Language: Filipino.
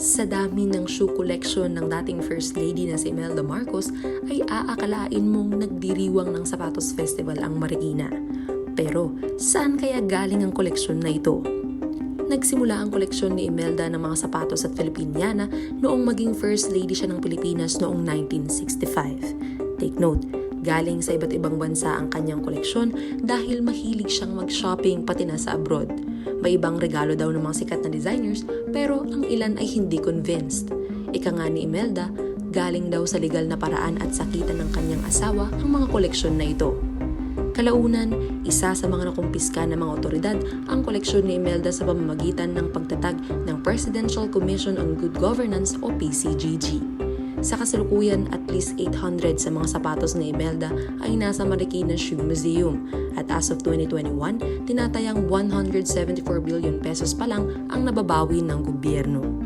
Sa dami ng shoe collection ng dating First Lady na si Imelda Marcos ay aakalain mong nagdiriwang ng Sapatos Festival ang Marikina. Pero saan kaya galing ang koleksyon na ito? Nagsimula ang koleksyon ni Imelda ng mga sapatos at Filipiniana noong maging First Lady siya ng Pilipinas noong 1965. Take note, galing sa iba't ibang bansa ang kanyang koleksyon dahil mahilig siyang mag-shopping pati na sa abroad. May ibang regalo daw ng mga sikat na designers pero ang ilan ay hindi convinced. Ika nga ni Imelda, galing daw sa legal na paraan at sakitan ng kanyang asawa ang mga koleksyon na ito. Kalaunan, isa sa mga nakumpiska ng mga otoridad ang koleksyon ni Imelda sa pamamagitan ng pagtatag ng Presidential Commission on Good Governance o PCGG. Sa kasalukuyan, at least 800 sa mga sapatos ni Imelda ay nasa Marikina Shoe Museum at as of 2021, tinatayang 174 billion pesos pa lang ang nababawi ng gobyerno.